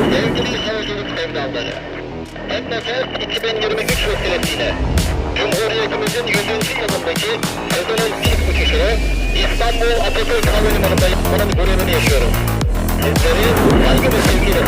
Sevgili yolculuk sevdaları, Memleket 2023 vesilesiyle Cumhuriyetimizin 100. yılındaki özel ilk uçuşunu İstanbul Atatürk Havalimanı'nda yapmanın gururunu yaşıyorum. Sizleri saygı ve sevgiyle.